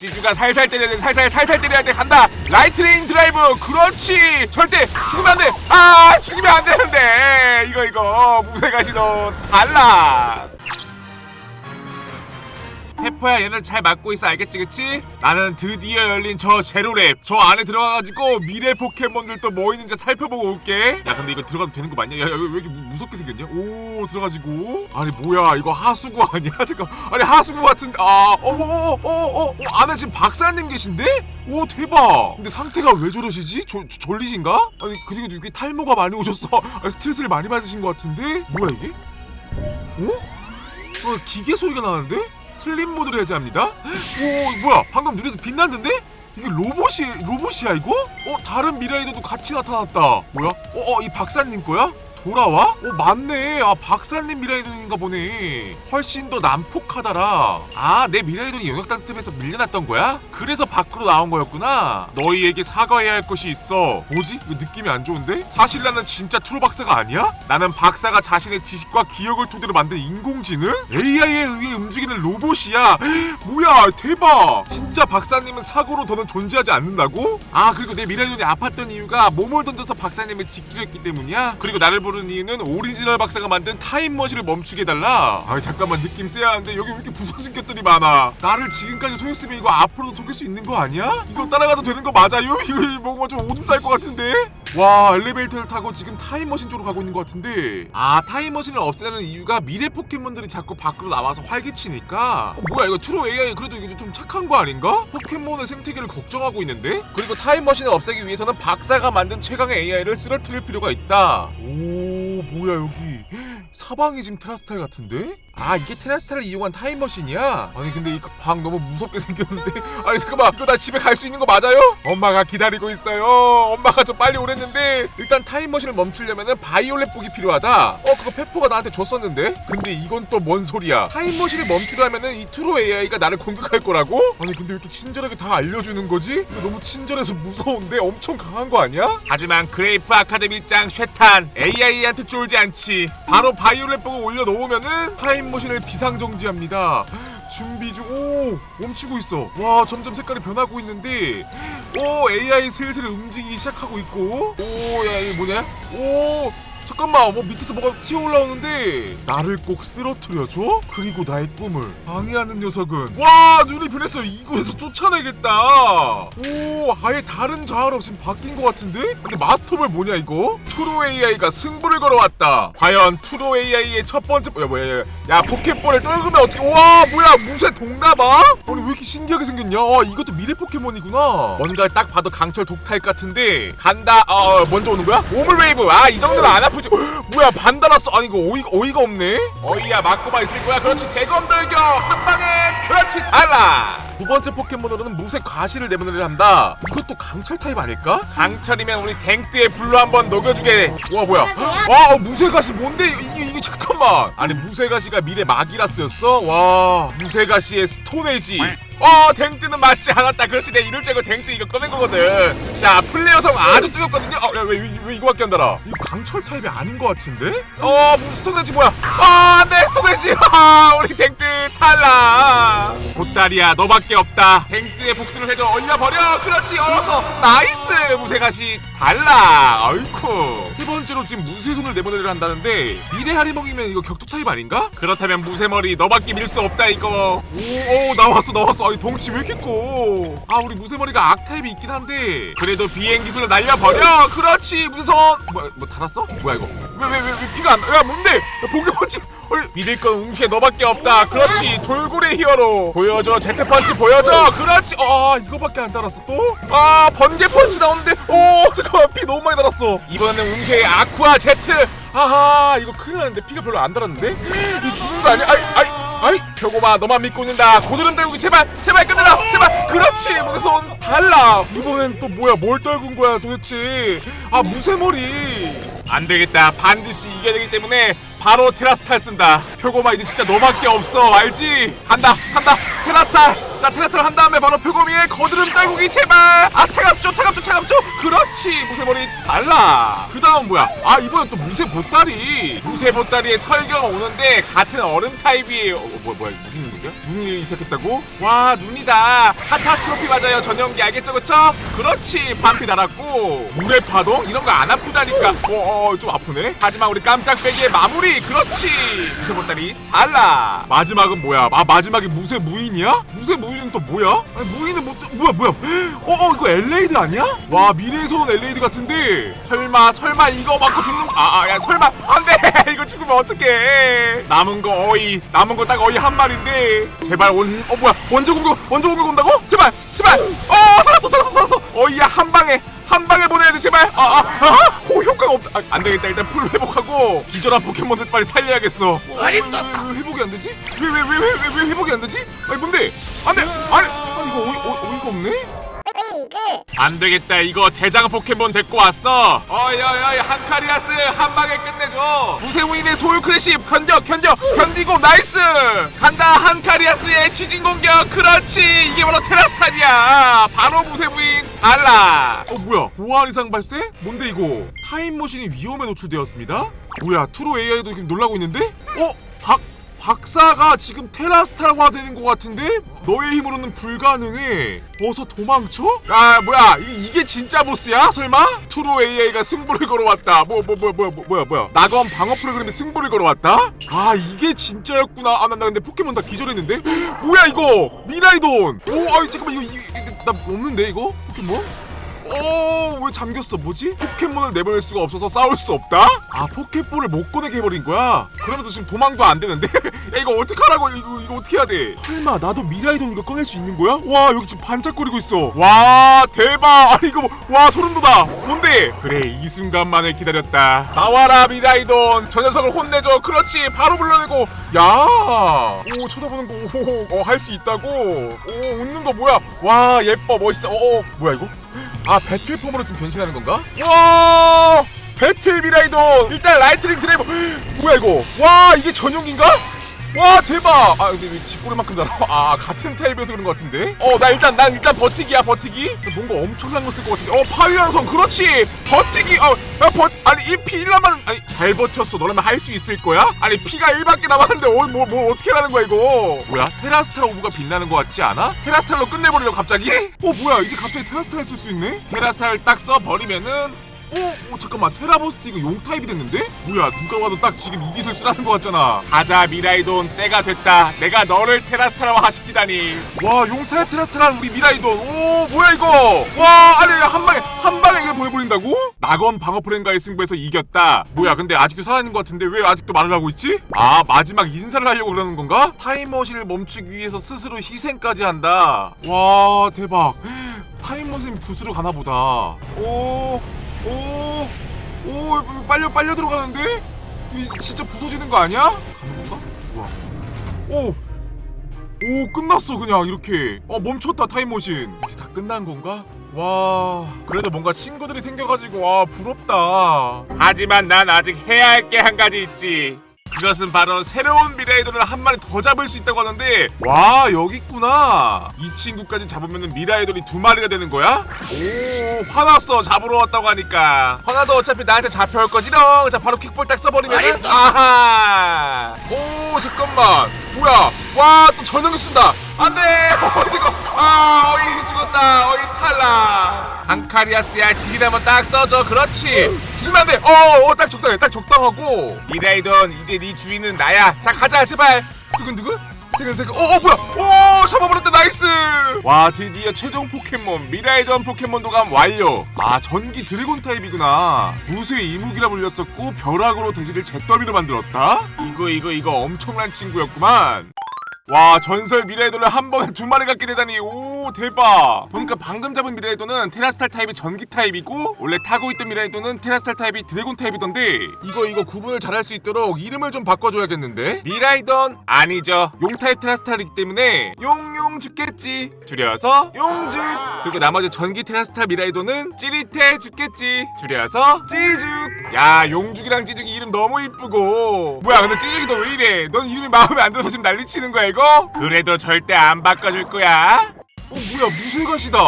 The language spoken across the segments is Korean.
지주가 살살 때려야 돼 살살 살살 때려야 돼. 간다. 라이트닝 드라이브. 그렇지. 절대 죽으면 안돼. 아 죽이면 안 되는데. 이거 이거. 무쇠가 신호 달라 페퍼야 얘는 잘 맞고 있어 알겠지 그치? 나는 드디어 열린 저 제로랩 저 안에 들어가가지고 미래 포켓몬들도 뭐 있는지 살펴보고 올게 야 근데 이거 들어가도 되는 거 맞냐? 야, 야, 왜 이렇게 무, 무섭게 생겼냐? 오 들어가지고 아니 뭐야 이거 하수구 아니야? 잠깐 아니 하수구 같은 아 어머 어머 어머 어, 어, 안에 지금 박사님 계신데? 오 대박 근데 상태가 왜 저러시지? 졸, 졸리신가? 아니 그리고 이렇게 탈모가 많이 오셨어 아, 스트레스를 많이 받으신 것 같은데? 뭐야 이게? 어? 어 기계 소리가 나는데? 슬림 모드를 해제합니다. 오 뭐야 방금 눈에서 빛났는데? 이게 로봇이 로봇이야 이거? 어 다른 미라이더도 같이 나타났다. 뭐야? 어어 이 박사님 거야? 돌아와? 어 맞네. 아 박사님 미라이더인가 보네. 훨씬 더 난폭하다라. 아 내 미라이더이 영역당 틈에서 밀려났던 거야? 그래서 밖으로 나온 거였구나. 너희에게 사과해야 할 것이 있어. 뭐지? 이거 느낌이 안 좋은데? 사실 나는 진짜 트로 박사가 아니야? 나는 박사가 자신의 지식과 기억을 토대로 만든 인공지능? AI에 의해 움직이는 로봇이야. 뭐야 대박. 진짜 박사님은 사고로 더는 존재하지 않는다고? 아 그리고 내 미라이돈이 아팠던 이유가 몸을 던져서 박사님을 지키려 했기 때문이야? 그리고 나를 부른 이유는 오리지널 박사가 만든 타임머신을 멈추게 해달라. 아 잠깐만 느낌 쎄하는데 여기 왜 이렇게 부서진 것들이 많아? 나를 지금까지 속였으면 이거 앞으로도 속일 수 있는 거 아니야? 이거 따라가도 되는 거 맞아요? 이거 뭔가 좀 오줌 쌀 것 같은데? 와 엘리베이터를 타고 지금 타임머신 쪽으로 가고 있는 것 같은데 아 타임머신을 없애는 이유가 미래 포켓몬들이 자꾸 밖으로 나와서 활개치니까 어, 뭐야 이거 트로 AI 그래도 이게 좀 착한 거 아닌가? 포켓몬의 생태계를 걱정하고 있는데? 그리고 타임머신을 없애기 위해서는 박사가 만든 최강의 AI를 쓰러뜨릴 필요가 있다 오 뭐야 여기 사방이 지금 테라스타일 같은데? 아 이게 테라스타를 이용한 타임머신이야? 아니 근데 이 방 너무 무섭게 생겼는데 아니 잠깐만 이거 나 집에 갈 수 있는 거 맞아요? 엄마가 기다리고 있어요 엄마가 좀 빨리 오랬는데 일단 타임머신을 멈추려면은 바이올렛 북이 필요하다 어 그거 페퍼가 나한테 줬었는데? 근데 이건 또 뭔 소리야 타임머신을 멈추려면은 이 트로 AI가 나를 공격할 거라고? 아니 근데 왜 이렇게 친절하게 다 알려주는 거지? 너무 친절해서 무서운데 엄청 강한 거 아니야? 하지만 그레이프 아카데미 짱 쉐탄 AI한테 쫄지 않지 바로 바이올렛 북을 올려놓으면은 타임 머신을 비상정지합니다 준비 중. 오 멈추고 있어. 와 점점 색깔이 변하고 있는데, 오 AI 슬슬 움직이기 시작하고 있고, 오 야 이게 뭐냐? 오 잠깐만 뭐 밑에서 뭐가 튀어 올라오는데 나를 꼭 쓰러뜨려줘? 그리고 나의 꿈을 방해하는 녀석은 와 눈이 변했어 이곳에서 쫓아내겠다 오 아예 다른 자아로 지금 바뀐 것 같은데? 근데 마스터볼 뭐냐 이거? 트로 AI가 승부를 걸어왔다 과연 트로 AI의 첫 번째 뭐야 뭐야 야 포켓볼을 떨구면 어떻게 와 뭐야 무쇠 동나봐? 아니 왜 이렇게 신기하게 생겼냐 아, 이것도 미래 포켓몬이구나 뭔가 딱 봐도 강철 독타입 같은데 간다 어 먼저 오는 거야? 오물 웨이브 아 이 정도는 안 아 프지 뭐야 반 달았어. 아니 이거 어이가, 어이가 없네? 어이야 맞고만 있을 거야. 그렇지 대검 돌격! 한 방에 그렇지 달라! 두 번째 포켓몬으로는 무쇠 과실을 내보내려 한다. 이것도 강철 타입 아닐까? 강철이면 우리 댕뜨의 불로 한번 녹여주게. 와 뭐야? 와 어, 무쇠 가시 뭔데? 이게 이게 잠깐 만. 아니 무쇠 가시가 미래 마기라스였어? 와 무쇠 가시의 스톤에지. 어 댕뜨는 맞지 않았다. 그렇지 내 이럴 줄 알고 댕뜨 이거 꺼낸 거거든. 자 플레이어 성 아주 뜨겁거든요. 어왜 왜, 왜 이거밖에 안 달아? 이거 강철 타입이 아닌 것 같은데? 어 스톤에지 뭐야? 아내 스톤에지. 아 우리 댕뜨 탈락. 보따리야 너밖에 없다. 댕뜨의 복수를 해줘. 올려버려? 그렇지 어서. 나이스. 무쇠가시 달라 아이쿠. 세 번째로 지금 무쇠손을 내보내려 한다는데 미래 하리먹이면 이거 격투 타입 아닌가? 그렇다면 무쇠머리 너밖에 밀 수 없다 이거. 오오 나왔어 나왔어. 아니 덩치 왜 이렇게 커 아 우리 무쇠머리가 악 타입이 있긴 한데. 그래도 비행 기술을 날려버려. 그렇지 무쇠손 뭐야 뭐 달았어? 뭐야 이거? 왜 왜 왜 왜 피가 안야 뭔데? 야, 번개 펀치. 어이, 믿을 건 웅시에 너밖에 없다. 그렇지 돌고래 히어로. 보여줘 제트 펀치 보여줘. 그렇지. 아 이거밖에 안 달았어 또아 번개 펀치 나오는데. 오 잠깐만 피 너무 많이 달았어. 이번에는 웅시의 아쿠아 제트 아하 이거 큰일 났는데. 피가 별로 안 달았는데? 이 죽는 거 아니야? 아이 아이 아이 표고마 너만 믿고 있는다. 고드름 떨구기 제발 제발 끝내라 제발. 그렇지 무쇠손 달라. 이번엔 또 뭐야 뭘 떨군 거야 도대체? 아 무쇠머리. 안 되겠다. 반드시 이겨야 되기 때문에 바로 테라스탈 쓴다. 표고마 이제 진짜 너밖에 없어. 알지? 간다 간다. 테라스탈. 자 테라스탈 한 다음에 바로 표고미의 거드름 떨구기 제발. 아 차갑죠 차갑죠 차갑죠? 그렇지. 무쇠머리 달라. 그 다음 뭐야? 아 이번엔 또 무쇠 보따리. 무쇠 보따리에 설경 오는데 같은 얼음 타입이에요. 어, 뭐, 뭐야 무슨 일이야 눈이 시작했다고? 와 눈이다. 카타스트로피 맞아요. 전용기 알겠죠? 그쵸? 그렇지. 반피 달았고. 물의 파동? 이런 거 안 아프다니까. 어좀 아프네? 하지만 우리 깜짝배기의 마무리. 그렇지. 무쇠 보따리 달라. 마지막은 뭐야? 아 마지막에 무쇠 무인이야? 무쇠 무인은 또 뭐야? 아니 무인은 뭐, 또- 뭐야 뭐야? 어어 이거 엘레이드 아니야? 와 미래에서 온 엘레이드 같은데. 설마 설마 이거 맞고 죽는 아야 설마. 안돼! 이거 죽으면 어떡해. 남은 거 어이 남은 거 딱 어이 한 마리인데 제발 원어 뭐야. 원조 공격 원조 공격 온다고? 제발 제발. 어 살았어 살았어 살았어. 어이야 한 방에 한 방에 보내야 돼 제발. 아아 아, 호 효과가 없다. 아, 안 되겠다. 일단 풀 회복하고 기절한 포켓몬들 빨리 살려야겠어. 아니 왜, 왜, 왜 회복이 안 되지? 왜 왜 왜 왜 왜 회복이 안 되지? 아니 뭔데? 안돼. 아니 아니 이거 어이 어, 어이가 없네 안 되겠다 이거. 대장 포켓몬 데리고 왔어. 어이 어이 어이 한카리아스. 한 방에 끝내줘. 무쇠무인의 소유 크래시 견뎌 견뎌 견디고 나이스. 간다 한카리아스의 지진 공격. 그렇지. 이게 바로 테라스탈이야. 바로 무쇠무인 달라. 어 뭐야? 보안 이상 발생? 뭔데 이거? 타임머신이 위험에 노출되었습니다? 뭐야 트로 AI도 지금 놀라고 있는데? 어? 박 박사가 지금 테라스탈화 되는 것 같은데 너의 힘으로는 불가능해. 어서 도망쳐? 아 뭐야 이, 이게 진짜 보스야? 설마? 트루 AI가 승부를 걸어왔다. 뭐뭐뭐 뭐 뭐, 뭐야 뭐야? 낙원 방어 프로그램이 승부를 걸어왔다? 아 이게 진짜였구나. 아나 나 근데 포켓몬 다 기절했는데? 뭐야 이거? 미라이돈. 오 아이 잠깐만 이거, 이거, 이거 나 없는데 이거 포켓몬? 오, 왜 잠겼어? 뭐지? 포켓몬을 내보낼 수가 없어서 싸울 수 없다? 아, 포켓볼을 못 꺼내게 해버린 거야? 그러면서 지금 도망도 안 되는데? 야, 이거 어떡하라고? 이거, 이거 어떻게 해야 돼? 설마, 나도 미라이돈 이거 꺼낼 수 있는 거야? 와, 여기 지금 반짝거리고 있어. 와, 대박! 아니, 이거, 뭐- 와, 소름 돋아. 뭔데? 그래, 이 순간만을 기다렸다. 나와라, 미라이돈. 저 녀석을 혼내줘. 그렇지, 바로 불러내고. 야! 오, 쳐다보는 거, 오, 어, 할 수 있다고? 오, 웃는 거 뭐야? 와, 예뻐, 멋있어. 어, 어, 뭐야, 이거? 아 배틀 폼으로 지금 변신하는 건가? 와! 배틀 미라이돈 일단 라이트닝 드라이버 뭐야 이거? 와 이게 전용인가? 와 대박! 아 근데 왜 집고리만큼 달아? 아 같은 타입이어서 그런 것 같은데? 어 나 일단 난 일단 버티기야 버티기. 뭔가 엄청난 거 쓸 것 같은데. 어 파위완성 그렇지! 버티기! 어 야, 버, 아니 이 피 1라만 아니 잘 버텼어. 너라면 할 수 있을 거야? 아니 피가 1밖에 남았는데 어, 뭐, 뭐 어떻게 하는 거야 이거? 뭐야? 테라스탈 오브가 빛나는 것 같지 않아? 테라스탈로 끝내버리려 갑자기? 어 뭐야? 이제 갑자기 테라스탈 쓸수 있네? 테라스탈 딱 써버리면은 오, 오 잠깐만. 테라버스트 이거 용 타입이 됐는데? 뭐야? 누가 와도 딱 지금 이 기술 쓰라는 것 같잖아. 가자 미라이돈. 때가 됐다. 내가 너를 테라스타라화 시키다니. 와용 타입 테라스타란 우리 미라이돈. 오 뭐야 이거? 와 아니 한 방에 한 방에 보내버린다고? 낙원 방어 프렌과의 승부에서 이겼다 뭐야 근데 아직도 살아있는 것 같은데 왜 아직도 말을 하고 있지? 아 마지막 인사를 하려고 그러는 건가? 타임머신을 멈추기 위해서 스스로 희생까지 한다 와 대박 타임머신 부스로 가나 보다 오 오, 오, 빨려 빨려 들어가는데? 이 진짜 부서지는 거 아니야? 가는 건가? 뭐야? 오, 오 끝났어 그냥 이렇게. 어 멈췄다 타임머신. 이제 다 끝난 건가? 와, 그래도 뭔가 친구들이 생겨가지고 와 부럽다. 하지만 난 아직 해야 할 게 한 가지 있지. 그것은 바로 새로운 미라이돈을 한 마리 더 잡을 수 있다고 하는데 와 여기 있구나 이 친구까지 잡으면 미라이돈이 두 마리가 되는 거야? 오 화났어 잡으러 왔다고 하니까 화나도 어차피 나한테 잡혀올 거지롱 자 바로 킥볼 딱 써버리면 아하 오 잠깐만 뭐야 와 또 전용기 쓴다. 안 돼! 어 지금. 아 어이 죽었다. 어이 탈락. 안카리아스야 지진 한번 딱 써줘. 그렇지. 죽으면 안돼. 어딱 적당해. 딱 적당하고. 미라이돈 이제 네 주인은 나야. 자 가자 제발. 두근두근? 세근세근. 어, 어 뭐야? 오 잡아버렸다. 나이스. 와 드디어 최종 포켓몬 미라이돈 포켓몬 도감 완료. 아 전기 드래곤 타입이구나. 무쇠 이무기라 불렸었고 벼락으로 대지를 잿더미로 만들었다? 이거 이거 이거 엄청난 친구였구만 와 전설 미라이돈을 한 번에 두 마리 갖게 되다니. 오 대박. 보니까 방금 잡은 미라이돈은 테라스탈 타입이 전기 타입이고 원래 타고 있던 미라이돈은 테라스탈 타입이 드래곤 타입이던데 이거 이거 구분을 잘할 수 있도록 이름을 좀 바꿔줘야겠는데? 미라이돈 아니죠. 용 타입 테라스탈이기 때문에 용용 죽겠지. 줄여서 용죽 그리고 나머지 전기 테라스탈 미라이돈은 찌릿해 죽겠지. 줄여서 찌죽. 야 용죽이랑 찌죽이 이름 너무 이쁘고. 뭐야 근데 찌죽이 너 왜 이래? 넌 이름이 마음에 안 들어서 지금 난리치는 거야 이거? 그래도 절대 안 바꿔줄 거야. 어 뭐야 무쇠가시다.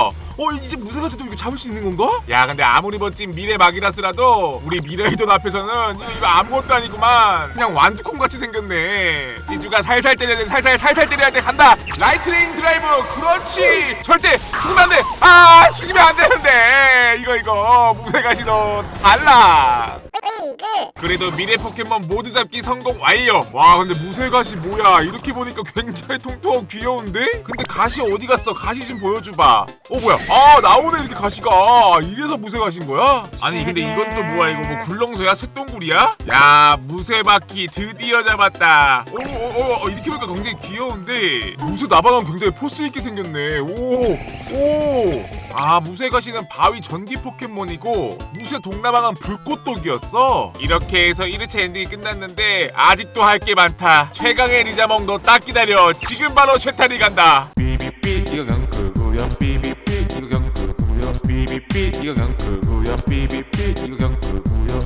어어 이제 무쇠가지도 이거 잡을 수 있는 건가? 야 근데 아무리 멋진 미래 마기라스라도 우리 미래이돈 앞에서는 이거, 이거 아무것도 아니구만. 그냥 완두콩 같이 생겼네. 지주가 살살 때려야 돼 살살 살살 때려야 돼. 간다. 라이트닝 드라이브 그렇지. 절대 죽으면 안돼. 아 죽이면 안 되는데. 이거 이거. 무쇠가시도 달라 그래도 미래 포켓몬 모두 잡기 성공 완료. 와 근데 무쇠가시 뭐야? 이렇게 보니까 굉장히 통통하고 귀여운데? 근데 가시 어디 갔어? 가시 좀 보여줘봐. 어 뭐야? 아 나오네 이렇게 가시가. 이래서 무쇠가시인 거야? 아니 근데 이건 또 뭐야? 이거 뭐 굴렁쇠야? 쇳동굴이야? 야 무쇠바퀴 드디어 잡았다. 오오오 이렇게 보니까 굉장히 귀여운데 무쇠 나방은 굉장히 포스 있게 생겼네. 오 오. 아 무쇠가시는 바위 전기 포켓몬이고 무쇠 동나방은 불꽃독이었어? 이렇게 해서 1회차 엔딩이 끝났는데 아직도 할 게 많다. 최강의 리자몽 너 딱 기다려. 지금 바로 쉐타리 간다. 삐삐삐 이거 경크구요 삐삐삐 이거 경크구요 삐삐삐 이거 경크구요 삐삐삐 이거 경크구요